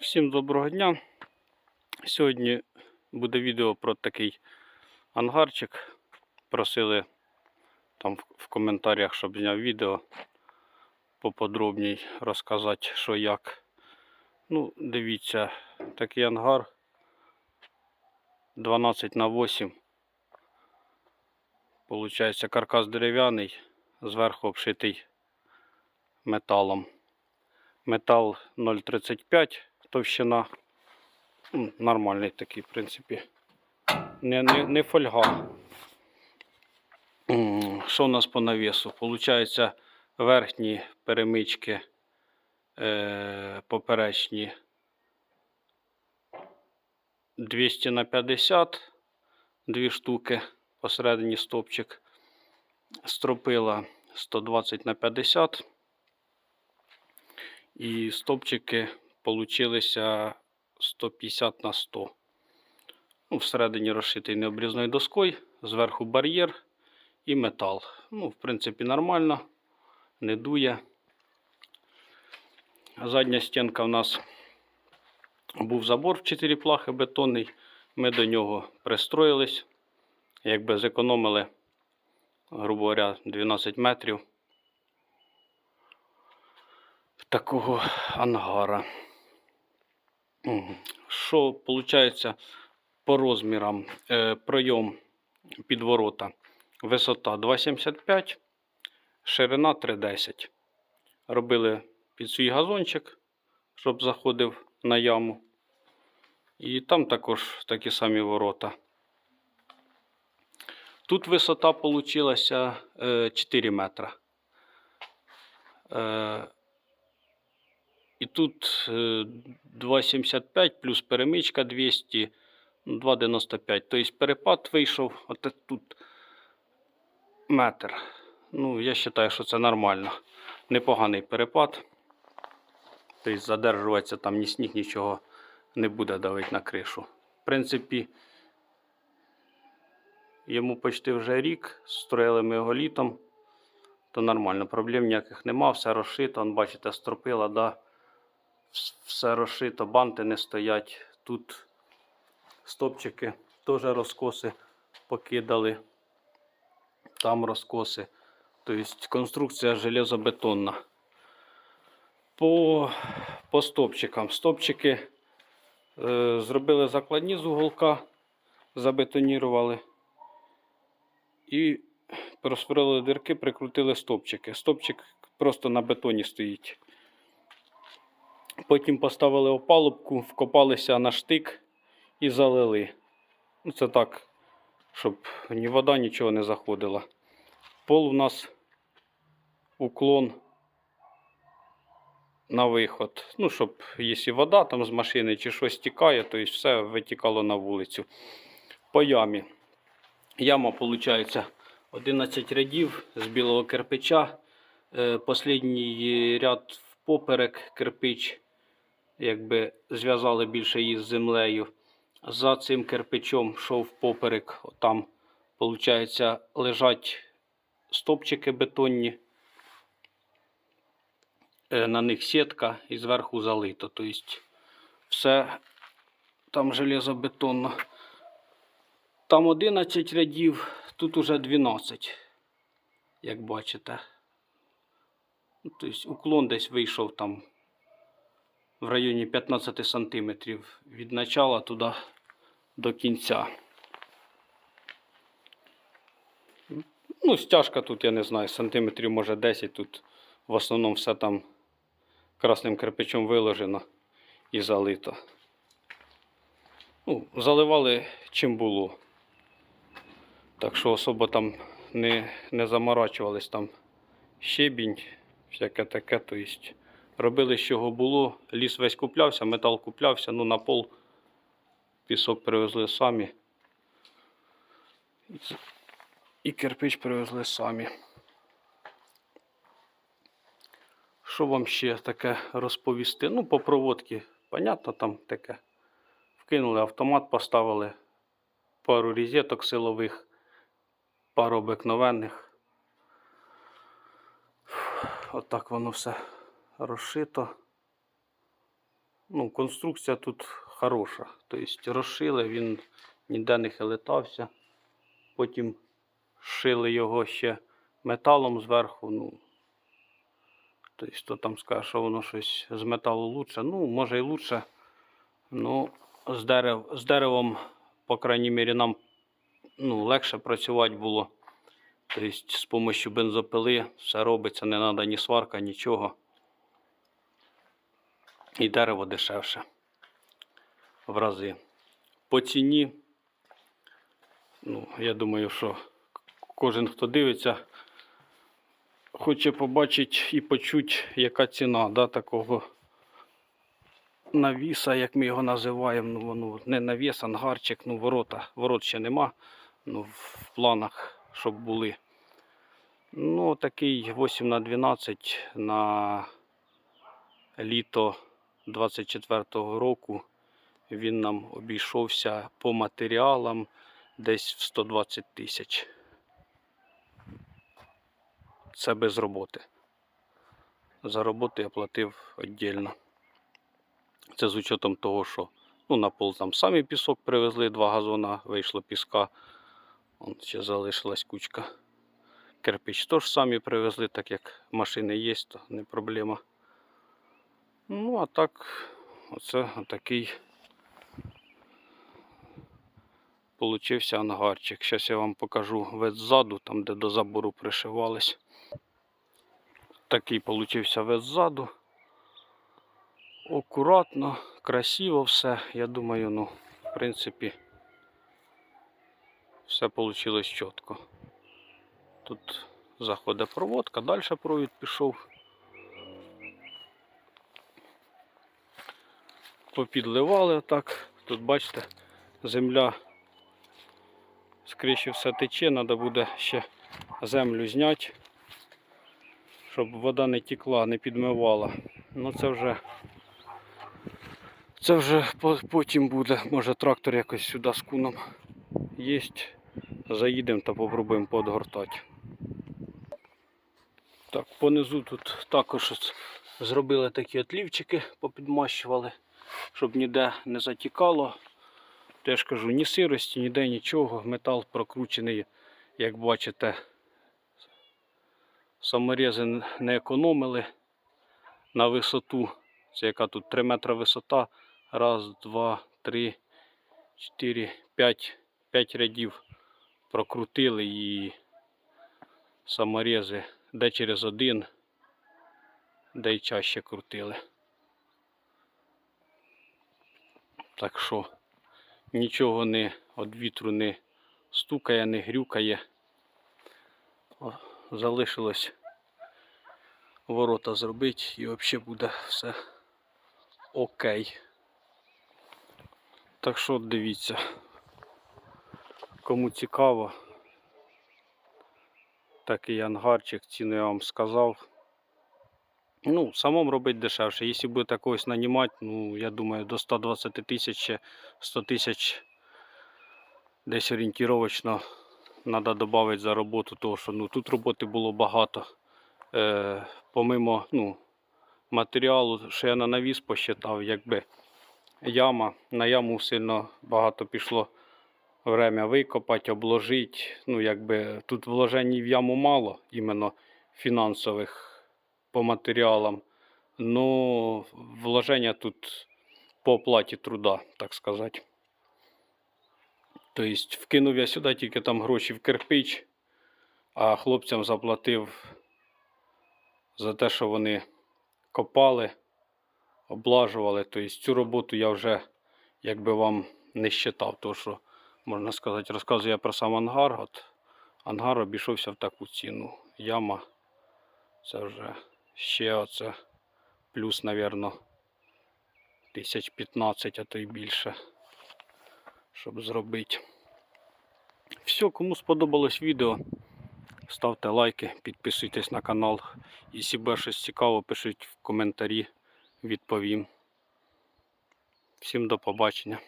Всім доброго дня. Сьогодні буде відео про такий ангарчик. Просили там в- коментарях, щоб зняв відео поподробній розказати, що як. Ну, дивіться, такий ангар 12 на 8. Получається каркас дерев'яний, зверху обшитий металом. Метал 0,35 товщина. Нормальний такий, в принципі. Не, не, не фольга. Що у нас по навісу? Получається верхні перемички е, поперечні 200 на 50, дві штуки, посередині стопчик. Стропила 120 на 50. І стопчики получилися 150 на 100. Ну, всередині розшитий необрізною доскою, зверху бар'єр і метал. Ну, в принципі, нормально, не дує. Задня стінка в нас був забор в 4 плахи бетонний. Ми до нього пристроїлись, якби зекономили, грубо говоря, 12 метрів такого ангара. Що виходить по розмірам? Е, пройом під ворота. Висота 2,75, ширина 3,10. Робили під свій газончик, щоб заходив на яму. І там також такі самі ворота. Тут висота получилася е, 4 метра. Е, і тут е, 2,75 плюс перемичка 200, ну, 2,95. Тобто перепад вийшов от тут метр. Ну, я вважаю, що це нормально. Непоганий перепад. Тобто задержуватися там ні сніг, нічого не буде давити на кришу. В принципі, йому почти вже рік. Строїли ми його літом. То нормально, проблем ніяких нема, все розшито. Бачите, стропила, да все розшито, банти не стоять. Тут стопчики теж розкоси покидали. Там розкоси. Тобто конструкція железобетонна. По, по стопчикам. Стопчики е, зробили закладні з уголка, забетонірували. І просверлили дирки, прикрутили стопчики. Стопчик просто на бетоні стоїть. Потім поставили опалубку, вкопалися на штик і залили. Ну, це так, щоб ні вода, нічого не заходила. Пол у нас уклон на виход. Ну, щоб якщо вода там з машини чи щось тікає, то все витікало на вулицю. По ямі. Яма, виходить, 11 рядів з білого кирпича. Е, Послідній ряд впоперек кирпич якби зв'язали більше її з землею. За цим кирпичом йшов поперек, там, виходить, лежать стопчики бетонні. Е, На них сітка і зверху залито. Тобто все там железобетонно. Там 11 рядів, тут уже 12, як бачите. Ну, Тобто уклон десь вийшов там в районі 15 сантиметрів від начала туди до кінця. Ну, стяжка тут, я не знаю, сантиметрів може 10. Тут в основному все там красним кирпичом виложено і залито. Ну, заливали чим було. Так що особо там не, не заморачувались там щебінь, всяке таке. То есть, робили з чого було. Ліс весь куплявся, метал куплявся, ну на пол пісок привезли самі. І кирпич привезли самі. Що вам ще таке розповісти? Ну, по проводці, понятно, там таке. Вкинули автомат, поставили пару різеток силових, пару обикновенних. Отак воно все розшито. Ну, конструкція тут хороша. Тобто розшили, він ніде не хилитався. Потім шили його ще металом зверху. Ну, тобто, хто там скаже, що воно щось з металу лучше. Ну, може і лучше. Ну, з, дерев, з деревом, по крайній мірі, нам ну, легше працювати було. Тобто, з допомогою бензопили все робиться, не треба ні сварка, нічого. І дерево дешевше в рази. По ціні, ну, я думаю, що кожен, хто дивиться, хоче побачити і почути, яка ціна да, такого навіса, як ми його називаємо. Ну, воно не навіс, ангарчик, ну ворота. Ворот ще нема. Ну, в планах, щоб були. Ну, такий 8 на 12 на літо 24-го року. Він нам обійшовся по матеріалам десь в 120 тисяч. Це без роботи. За роботу я платив віддільно. Це з учетом того, що ну, на пол там самі пісок привезли, два газона, вийшло піска. Вон ще залишилась кучка. Кирпич теж самі привезли, так як машини є, то не проблема. Ну, а так, оце такий получився ангарчик. Зараз я вам покажу вид ззаду, там де до забору пришивались. Такий получився вид ззаду. Акуратно, красиво все. Я думаю, ну, в принципі, все вийшло чітко. Тут заходить проводка, далі провід пішов. Попідливали отак. Тут бачите, земля скрізь все тече, треба буде ще землю зняти, щоб вода не текла, не підмивала. Ну це вже це вже потім буде. Може трактор якось сюди з куном є. Заїдемо та попробуємо подгортати. Так, понизу тут також зробили такі отлівчики, попідмащували, щоб ніде не затікало. Теж кажу, ні сирості, ніде нічого. Метал прокручений, як бачите. Саморези не економили на висоту. Це яка тут 3 метри висота. Раз, два, три, чотири, п'ять. П'ять рядів прокрутили і саморези де через один, де й чаще крутили. Так що нічого не від вітру не стукає, не грюкає. О, залишилось ворота зробити і взагалі буде все окей. Так що дивіться, кому цікаво, такий ангарчик, ціну я вам сказав. Ну, самому робити дешевше. Якщо будете когось нанімати, ну, я думаю, до 120 тисяч, 100 тисяч десь орієнтировочно треба додати за роботу, тому що ну, тут роботи було багато. Е, помимо ну, матеріалу, що я на навіс посчитав, якби яма, на яму сильно багато пішло время викопати, обложити. Ну, якби тут вложень в яму мало, іменно фінансових по матеріалам. Ну, вложення тут по оплаті труда, так сказати. Тобто вкинув я сюди тільки там гроші в кирпич, а хлопцям заплатив за те, що вони копали, облажували. Тобто цю роботу я вже якби вам не считав, тому що, можна сказати, розказую я про сам ангар. От ангар обійшовся в таку ціну. Яма це вже ще оце плюс, напевно, тисяч 15, а то й більше, щоб зробити. Все, кому сподобалось відео, ставте лайки, підписуйтесь на канал. Якщо буде щось цікаво, пишіть в коментарі, відповім. Всім до побачення.